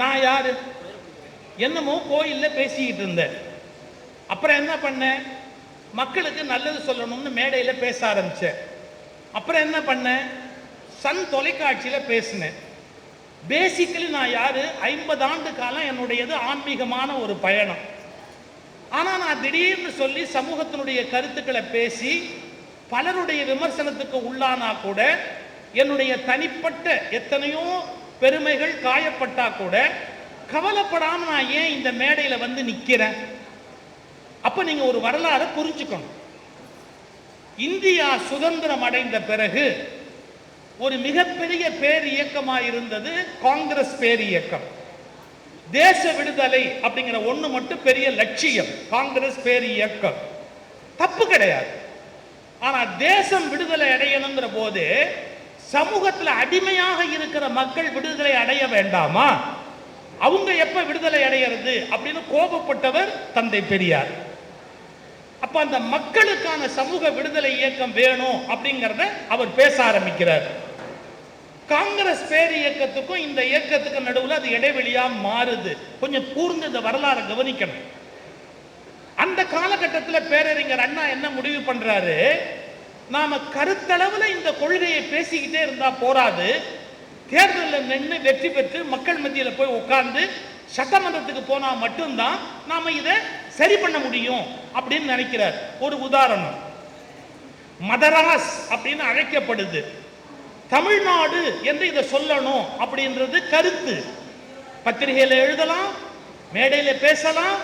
நான் யாரு? என்னமோ கோயிலில் பேசிக்கிட்டு இருந்தேன். அப்புறம் என்ன பண்ணேன்? மக்களுக்கு நல்லது சொல்லணும்னு மேடையில் பேச ஆரம்பித்தேன் அப்புறம் என்ன பண்ணேன்? சன் தொலைக்காட்சியில் பேசினேன். பேசிக்கலி நான் யாரு? ஐம்பது ஆண்டு காலம் என்னுடையது ஆன்மீகமான ஒரு பயணம். ஆனால் நான் திடீர்னு சொல்லி சமூகத்தினுடைய கருத்துக்களை பேசி பலருடைய விமர்சனத்துக்கு உள்ளானா கூட என்னுடைய தனிப்பட்ட எத்தனையோ பெருமைகள் காயப்பட்டா கூட கவலைப்படாம நான் ஏன் இந்த மேடையில வந்து நிக்கிறேன்? அப்ப நீங்க ஒரு வரலாறை புரிஞ்சுக்கணும். இந்தியா சுதந்திரம் அடைந்த பிறகு ஒரு மிகப்பெரிய பேர் இயக்கமாக இருந்தது காங்கிரஸ் பேர் இயக்கம். தேச விடுதலை அப்படிங்கிற ஒண்ணு மட்டும் பெரிய லட்சியம் காங்கிரஸ் பேர் இயக்கம். தப்பு கிடையாது. ஆனா தேசம் விடுதலை அடையணுங்கிற போது சமூகத்துல அடிமையாக இருக்கிற மக்கள் விடுதலை அடைய வேண்டாமா? அவங்க எப்ப விடுதலை அடையிறது அப்படின்னு கோபப்பட்டவர் தந்தை பெரியார். அப்ப அந்த மக்களுக்கான சமூக விடுதலை இயக்கம் வேணும் அப்படிங்கிறத அவர் பேச ஆரம்பிக்கிறார். காங்கிரஸ் பேர் இயக்கத்துக்கும் இந்த இயக்கத்துக்கும் நடுவுல அது இடைவெளியா மாறுது. கொஞ்சம் கூர்ந்து இந்த வரலாறை கவனிக்கணும். அந்த காலகட்டத்தில் பேரறிஞர் அண்ணா என்ன முடிவு பண்றாரு? நாம கருத்தளவுல இந்த கொள்கையை பேசிக்கிட்டே இருந்தா போராது தேர்தலில் நின்று வெற்றி பெற்று மக்கள் மத்தியில் போய் உட்கார்ந்து சட்டமன்றத்துக்கு போனால் மட்டும்தான் நாம் இதை சரி பண்ண முடியும் அப்படின்னு நினைக்கிறார். ஒரு உதாரணம். மதராஸ் அப்படின்னு அழைக்கப்படுது. தமிழ்நாடு என்று இதை சொல்லணும் அப்படின்றது கருத்து. பத்திரிகையில் எழுதலாம் மேடையில் பேசலாம்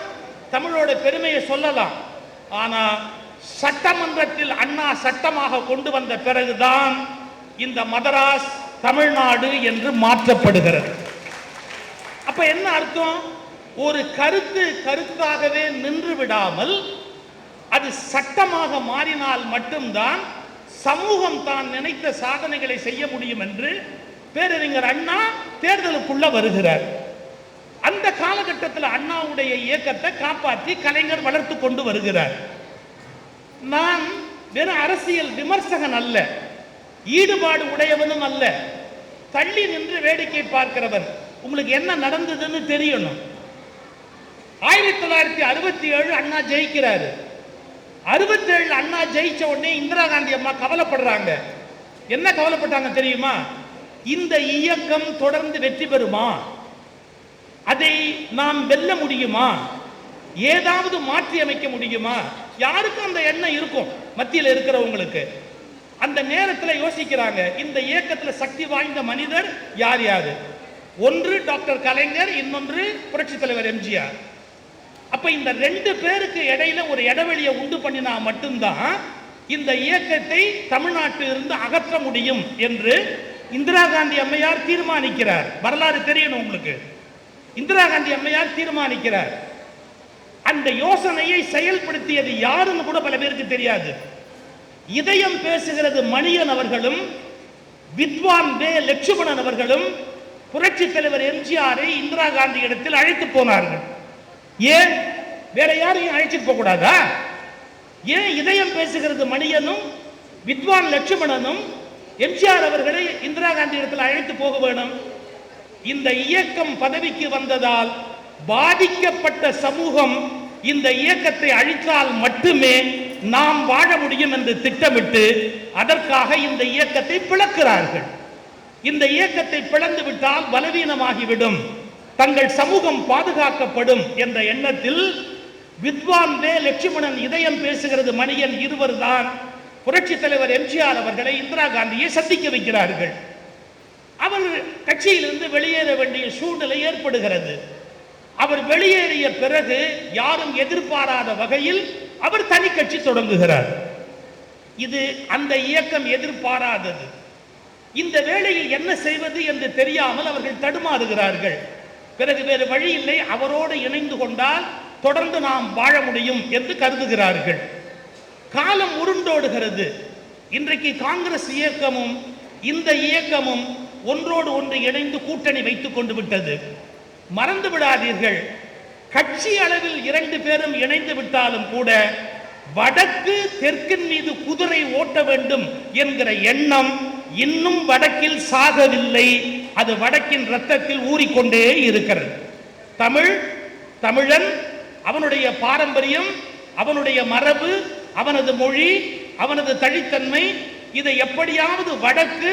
தமிழோட பெருமையை சொல்லலாம். ஆனால் சட்டமன்றத்தில் அண்ணா சட்டமாக கொண்டு வந்த பிறகுதான் இந்த மதராஸ் தமிழ்நாடு என்று மாற்றப்படுகிறது. அப்ப என்ன அர்த்தம்? ஒரு கருத்து கருத்தாகவே நின்று விடாமல் அது சட்டமாக மாறினால் மட்டும்தான் சமூகம் தான் நினைத்த சாதனைகளை செய்ய முடியும் என்று பேரறிஞர் அண்ணா தேர்தலுக்குள்ள வருகிறார். அந்த காலகட்டத்தில் அண்ணாவுடைய இயக்கத்தை காப்பாற்றி கலைஞர் வளர்த்து கொண்டு வருகிறார். நான் வெறும் அரசியல் விமர்சகன் அல்ல. ஈடுபாடு உடையவனும் அல்ல. தள்ளி நின்று வேடிக்கை பார்க்கிறவன் உங்களுக்கு என்ன நடந்ததுன்னு தெரியணும். ஆயிரத்தி தொள்ளாயிரத்தி அறுபத்தி ஏழு அண்ணா ஜெயிக்கிறாரு. அறுபத்தேழு அண்ணா ஜெயிச்ச உடனே இந்திரா காந்தி அம்மா கவலைப்படுறாங்க. என்ன கவலைப்பட்டாங்க தெரியுமா? இந்த இயக்கம் தொடர்ந்து வெற்றி பெறுமா? அதை நாம் வெல்ல முடியுமா? ஏதாவது மாற்றி அமைக்க முடியுமா? யாருக்கும் அந்த எண்ணம் இருக்கும் மத்தியில் இருக்கிறவங்களுக்கு? அந்த நேரத்தில் யோசிக்கிறாங்க இந்த இயக்கத்தில் சக்தி வாய்ந்த மனிதர் யார் யார்? ஒன்று டாக்டர் கலைஞர் இன்னொன்று புரட்சி தலைவர் எம்ஜிஆர். அப்ப இந்த ரெண்டு பேருக்கு இடையில ஒரு இடைவெளியை உண்டு பண்ணினா மட்டும்தான் இந்த இயக்கத்தை தமிழ்நாட்டில் இருந்து அகற்ற முடியும் என்று இந்திரா காந்தி அம்மையார் தீர்மானிக்கிறார். வரலாறு தெரியணும் உங்களுக்கு. இந்திரா காந்தி அம்மையார் தீர்மானிக்கிறார். அந்த யோசனையை செயல்படுத்தியது யாருன்னு கூட பல பேருக்கு தெரியாது. இதயம் பேசுகிறது மணியன் அவர்களும் வித்வான் வே லட்சுமணன் அவர்களும் புரட்சி தலைவர் எம்ஜிஆரை இந்திரா காந்தி இடத்தில் அழைத்து போனார்கள். ஏன்? வேற யாரையும் அழைச்சிட்டு போக கூடாதா? ஏன் இதயம் பேசுகிறது மணியனும் வித்வான் லட்சுமணனும் எம்ஜிஆர் அவர்களை இந்திரா காந்தி இடத்தில் அழைத்து போக வேணும்? இந்த இயக்கம் பதவிக்கு வந்ததால் பாதிக்கப்பட்ட சமூகம் இந்த இயக்கத்தை அழித்தால் மட்டுமே நாம் வாழ முடியும் என்று திட்டமிட்டு அதற்காக இந்த இயக்கத்தை பிளக்கிறார்கள். இந்த இயக்கத்தை பிளந்து விட்டால் பலவீனமாகிவிடும். தங்கள் சமூகம் பாதுகாக்கப்படும் என்ற எண்ணத்தில் வித்வான் வே லட்சுமணன் இதயம் பேசுகிறது மணியன் இருவர் தான். புரட்சி தலைவர் எம்ஜிஆர் அவர்களை இந்திரா காந்தியை சந்திக்க வைக்கிறார்கள். அவர் கட்சியிலிருந்து வெளியேற வேண்டிய சூழ்நிலை ஏற்படுகிறது. அவர் வெளியேறிய பிறகு யாரும் எதிர்பாராத வகையில் அவர் தனி கட்சி தொடங்குகிறார். இது அந்த இயக்கம் எதிர்பாராதது. இந்த வேளையில் என்ன செய்வது என்று தெரியாமல் அவர்கள் தடுமாறுகிறார்கள். பிறகு வேறு வழி இல்லை அவரோடு இணைந்து கொண்டால் தொடர்ந்து நாம் வாழ முடியும் என்று கருதுகிறார்கள். காலம் உருண்டோடுகிறது. இன்றைக்கு காங்கிரஸ் இயக்கமும் இந்த இயக்கமும் ஒன்றோடு ஒன்று இணைந்து கூட்டணி வைத்துக் கொண்டு விட்டது. மறந்து விடாதீர்கள். கட்சி அளவில் இரண்டு பேரும் இணைந்து விட்டாலும் கூட வடக்கு தெற்கின் மீது குதிரை ஓட்ட வேண்டும் என்கிற எண்ணம் இன்னும் வடக்கில் சாகவில்லை. அது வடக்கின் ரத்தத்தில் ஊறிக்கொண்டே இருக்கிறது. தமிழ் தமிழன் அவனுடைய பாரம்பரியம் அவனுடைய மரபு அவனது மொழி அவனது தனித்தன்மை இதை எப்படியாவது வடக்கு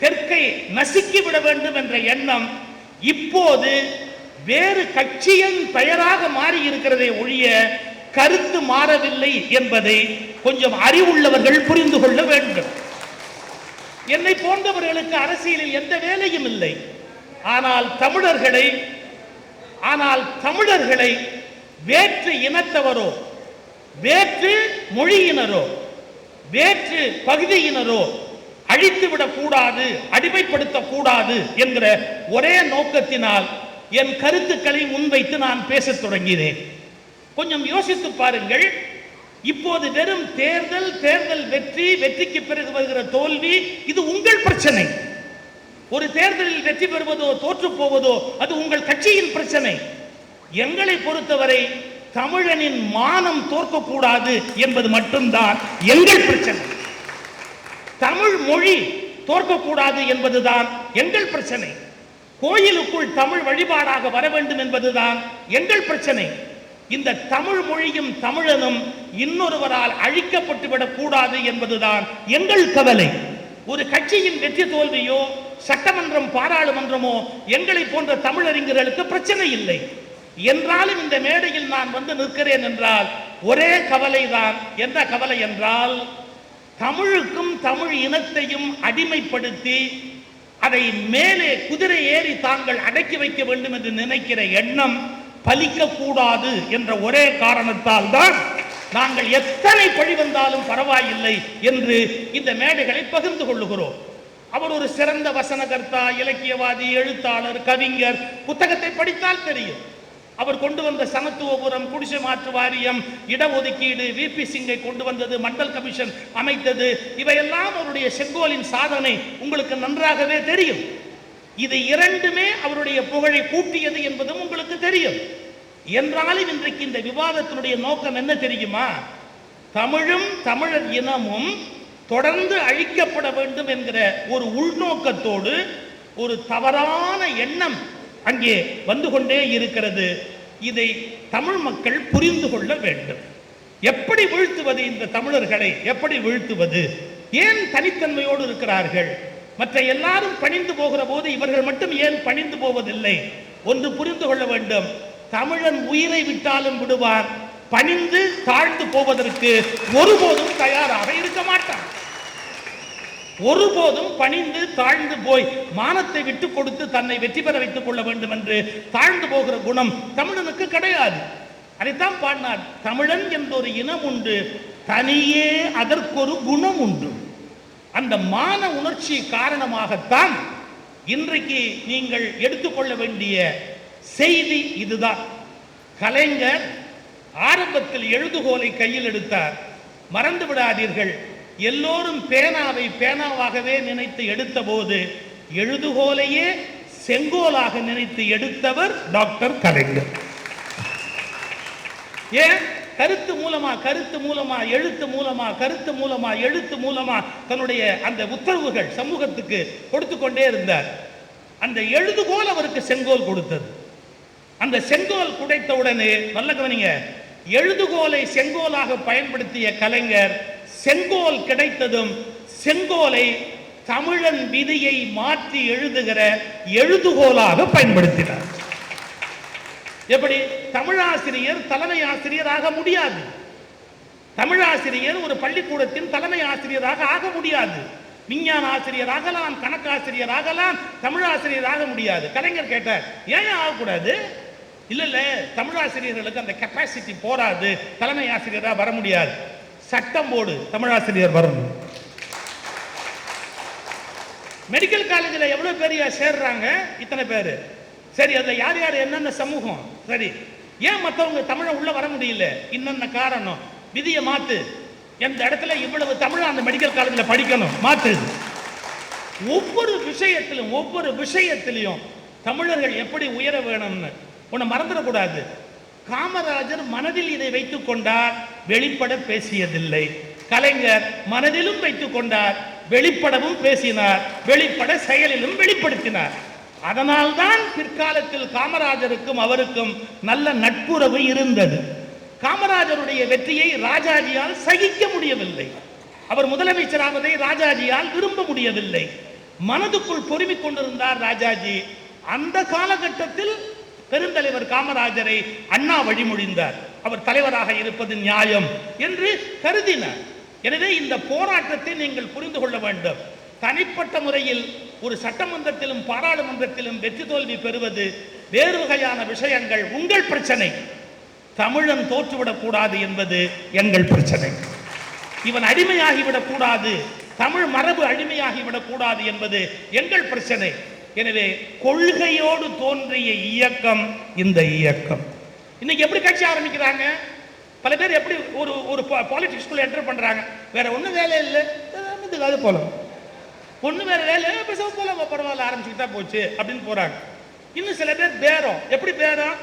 தெற்கை நசுக்கி விட வேண்டும் என்ற எண்ணம் இப்போது வேறு கட்சியின் பெயராக மாறி இருக்கிறதை ஒழிய கருத்து மாறவில்லை என்பதை கொஞ்சம் அறிவுள்ளவர்கள் புரிந்து கொள்ள வேண்டும். என்னை போன்றவர்களுக்கு அரசியலில் எந்த வேலையும் இல்லை. ஆனால் தமிழர்களை ஆனால் தமிழர்களை வேற்று இனத்தவரோ வேற்று மொழியினரோ வேற்று பகுதியினரோ அழித்துவிடக் கூடாது அடிமைப்படுத்தக் கூடாது என்கிற ஒரே நோக்கத்தினால் என் கருத்துக்களை முன்வைத்து நான் பேசத் தொடங்கினேன். கொஞ்சம் யோசித்து பாருங்கள். இப்போது வெறும் தேர்தல் தேர்தல் வெற்றி வெற்றிக்கு பிறகு வருகிற தோல்வி இது உங்கள் பிரச்சனை. ஒரு தேர்தலில் வெற்றி பெறுவதோ தோற்று போவதோ அது உங்கள் கட்சியின் பிரச்சனை. எங்களை பொறுத்தவரை தமிழனின் மானம் தோற்கக்கூடாது என்பது மட்டும்தான் எங்கள் பிரச்சனை. தமிழ் மொழி தோற்கக்கூடாது என்பதுதான் எங்கள் பிரச்சனை. கோயிலுக்குள் தமிழ் வழிபாடாக வர வேண்டும் என்பதுதான் எங்கள் பிரச்சனை. இந்த தமிழ் மொழியும் தமிழனும் இன்னொருவரால் அழிக்கப்பட்டு விடக்கூடாது என்பதுதான் எங்கள் கவலை. ஒரு கட்சியின் வெற்றி தோல்வியோ சட்டமன்றம் பாராளுமன்றமோ எங்களை போன்ற தமிழறிஞர்களுக்கு பிரச்சனை இல்லை. என்றாலும் இந்த மேடையில் நான் வந்து நிற்கிறேன் என்றால் ஒரே கவலைதான். என்ன கவலை என்றால் தமிழுக்கும் தமிழ் இனத்தையும் அடிமைப்படுத்தி அதை மேலே குதிரை ஏறி தாங்கள் அடக்கி வைக்க வேண்டும் என்று நினைக்கிற எண்ணம் பலிக்கக்கூடாது என்ற ஒரே காரணத்தால் தான் நாங்கள் எத்தனை பழி வந்தாலும் பரவாயில்லை என்று இந்த மேடைகளை பகிர்ந்து கொள்ளுகிறோம். அவர் ஒரு சிறந்த வசனகர்த்தா இலக்கியவாதி எழுத்தாளர் கவிஞர் புத்தகத்தை படித்தால் தெரியும். அவர் கொண்டு வந்த சமத்துவபுரம் குடிசை மாற்று வாரியம் இடஒதுக்கீடு விபி சிங்கை கொண்டு வந்தது மண்டல் கமிஷன் அமைத்தது இவையெல்லாம் அவருடைய செங்கோலின் சாதனை. உங்களுக்கு நன்றாகவே தெரியும். இது இரண்டுமே அவருடைய புகழை கூட்டியது என்பதும் உங்களுக்கு தெரியும். என்றாலும் இன்றைக்கு இந்த விவாதத்தினுடைய நோக்கம் என்ன தெரியுமா? தமிழும் தமிழர் இனமும் தொடர்ந்து அழிக்கப்பட வேண்டும் என்கிற ஒரு உள்நோக்கத்தோடு ஒரு தவறான எண்ணம் அங்கே வந்து கொண்டே இருக்கிறது. இதை தமிழ் மக்கள் புரிந்து கொள்ள வேண்டும். எப்படி வீழ்த்துவது இந்த தமிழர்களை? எப்படி வீழ்த்துவது? ஏன் தனித்தன்மையோடு இருக்கிறார்கள்? மற்ற எல்லாரும் பணிந்து போகிற போது இவர்கள் மட்டும் ஏன் பணிந்து போவதில்லை? ஒன்று புரிந்து கொள்ள வேண்டும். தமிழன் உயிரை விட்டாலும் விடுவார் பணிந்து தாழ்ந்து போவதற்கு ஒருபோதும் தயாராக இருக்க மாட்டான். ஒருபோதும் பணிந்து தாழ்ந்து போய் மானத்தை விட்டு கொடுத்து தன்னை வெற்றி பெற வைத்துக் கொள்ள வேண்டும் என்று தாழ்ந்து போகிற குணம் தமிழனுக்கு கிடையாது. அதைத்தான் பாடினார் தமிழன் என்ற ஒரு இனம் உண்டு தனியே அதற்கொரு குணம் உண்டு. அந்த மான உணர்ச்சி காரணமாகத்தான் இன்றைக்கு நீங்கள் எடுத்துக்கொள்ள வேண்டிய செய்தி இதுதான். கலைஞர் ஆரம்பத்தில் எழுதுகோலை கையில் எடுத்தார் மறந்து விடாதீர்கள் எல்லோரும் பேனாவை பேனாவாகவே நினைத்து எடுத்தபோது எழுதுகோலையே செங்கோலாக நினைத்து எடுத்தவர் டாக்டர் கலைஞர். ஏன்? கருத்து மூலமா கருத்து மூலமா எழுத்து மூலமா கருத்து மூலமா எழுத்து மூலமா தன்னுடைய அந்த உத்தரவுகள் சமூகத்துக்கு கொடுத்து கொண்டே இருந்தார். அந்த எழுதுகோல் அவருக்கு செங்கோல் கொடுத்தது. அந்த செங்கோல் குடைத்த உடனே நல்ல கவனிங்க எழுதுகோலை செங்கோலாக பயன்படுத்திய கலைஞர் செங்கோல் கிடைத்ததும் செங்கோலை தமிழன் விதியை மாற்றி எழுதுகிற எழுதுகோலாக பயன்படுத்தினார். எப்படி? தமிழாசிரியர் தலைமை ஆசிரியராக முடியாது. தமிழாசிரியர் ஒரு பள்ளிக்கூடத்தின் தலைமை ஆசிரியராக ஆக முடியாது. விஞ்ஞான ஆசிரியர் ஆகலாம் கணக்காசிரியர் ஆகலாம் தமிழாசிரியர் ஆக முடியாது. கலைஞர் கேட்டார் ஏன் ஆகக்கூடாது? இல்ல இல்ல தமிழாசிரியர்களுக்கு அந்த கெப்பாசிட்டி போராது தலைமை ஆசிரியராக வர முடியாது. சட்டம் போடு தமிழாசிரியர் வரணும். மெடிக்கல் காலேஜில் எவ்வளோ பேர் சேர்றாங்க? இத்தனை பேர். சரி அதில் யார் யார் என்னென்ன சமூகம்? சரி. ஏன் மற்றவங்க தமிழை உள்ளே வர முடியல? இன்னென்ன காரணம்? விதியை மாற்று எந்த இடத்துல இவ்வளவு தமிழ் அந்த மெடிக்கல் காலேஜில் படிக்கணும்? மாற்று ஒவ்வொரு விஷயத்திலும் ஒவ்வொரு விஷயத்திலையும் தமிழர்கள் எப்படி உயர வேணும்னு. உன்னை மறந்துடக்கூடாது காமராஜர் மனதில் இதை வைத்துக் கொண்டார். வெளிப்பட பேசியதில்லை. கலைஞர் மனதிலும் வைத்துக் கொண்டார் வெளிப்படவும் பேசினார் வெளிப்பட செயலிலும் வெளிப்படுத்தினார். அதனால்தான் பிற்காலத்தில் காமராஜருக்கும் அவருக்கும் நல்ல நட்புறவு இருந்தது. காமராஜருடைய வெற்றியை ராஜாஜியால் சகிக்க முடியவில்லை. அவர் முதலமைச்சராவதை ராஜாஜியால் விரும்ப முடியவில்லை. மனதுக்குள் பொறுமிக் கொண்டிருந்தார் ராஜாஜி. அந்த காலகட்டத்தில் பெருந்தலைவர் காமராஜரை அண்ணா வழிமொழிந்தார். அவர் தலைவராக இருப்பது நியாயம் என்று கருதினார். எனவே இந்த போராட்டத்தை நீங்கள் புரிந்து கொள்ள வேண்டும். தனிப்பட்ட முறையில் ஒரு சட்டமன்றத்திலும் பாராளுமன்றத்திலும் வெற்றி தோல்வி பெறுவது வேறு வகையான விஷயங்கள் உங்கள் பிரச்சனை. தமிழன் தோற்றுவிடக்கூடாது என்பது எங்கள் பிரச்சனை. இவன் அடிமையாகிவிடக்கூடாது தமிழ் மரபு அடிமையாகிவிடக்கூடாது என்பது எங்கள் பிரச்சனை. எனவே கொள்கையோடு தோன்றிய இயக்கம் இந்த இயக்கம். இன்னைக்கு எப்படி கட்சி ஆரம்பிக்கிறாங்க? பல பேர் எப்படி ஒரு ஒரு பாலிடிக்ஸ்குள்ள என்டர் பண்ணுறாங்க வேற ஒன்றும் வேலை இல்லை. அது போல ஒண்ணு வேற வேலை இல்லை, பேசாம போல பரவாயில்ல ஆரம்பிச்சுக்கிட்டா போச்சு அப்படின்னு போகிறாங்க இன்னும் சில பேர் பேரம். எப்படி பேரம்?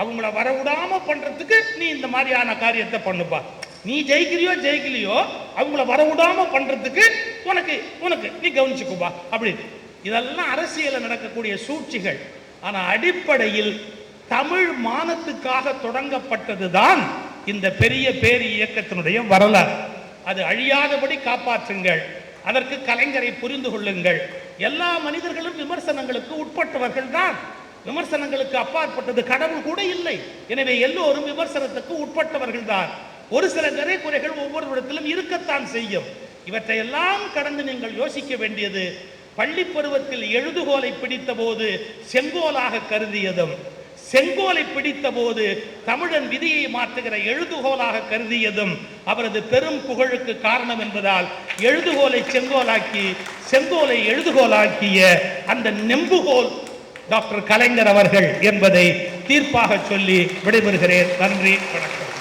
அவங்கள வரவிடாமல் பண்ணுறதுக்கு நீ இந்த மாதிரியான காரியத்தை பண்ணுப்பா. நீ ஜெயிக்கிறியோ ஜெயிக்கலையோ அவங்கள வரவிடாமல் பண்ணுறதுக்கு உனக்கு உனக்கு நீ கவனிச்சுக்குப்பா. அப்படின்னு. இதெல்லாம் அரசியலில் நடக்கக்கூடிய சூழ்ச்சிகள். ஆனால் அடிப்படையில் தமிழ் மானத்துக்காக தொடங்கப்பட்டதுதான் இந்த பெரிய பேர் இயக்கத்தினுடைய வரலாறு. அது அழியாதபடி காப்பாற்றுங்கள் அதற்கு கலைஞரை புரிந்து கொள்ளுங்கள். எல்லா மனிதர்களும் விமர்சனங்களுக்கு உட்பட்டவர்கள் தான் விமர்சனங்களுக்கு அப்பாற்பட்டது கடவுள் கூட இல்லை. எனவே எல்லோரும் விமர்சனத்துக்கு உட்பட்டவர்கள் தான் ஒரு சில நிறை குறைகள் ஒவ்வொரு இடத்திலும் இருக்கத்தான் செய்யும். இவற்றை எல்லாம் கடந்து நீங்கள் யோசிக்க வேண்டியது பள்ளி பருவத்தில் எழுதுகோலை பிடித்த போது செங்கோலாக கருதியதும் செங்கோலை பிடித்த போது தமிழன் விதியை மாற்றுகிற எழுதுகோலாக கருதியதும் அவரது பெரும் புகழுக்கு காரணம் என்பதால் எழுதுகோலை செங்கோலாக்கி செங்கோலை எழுதுகோலாக்கிய அந்த நெம்புகோல் டாக்டர் கலைஞர் அவர்கள் என்பதை தீர்ப்பாக சொல்லி விடைபெறுகிறேன். நன்றி வணக்கம்.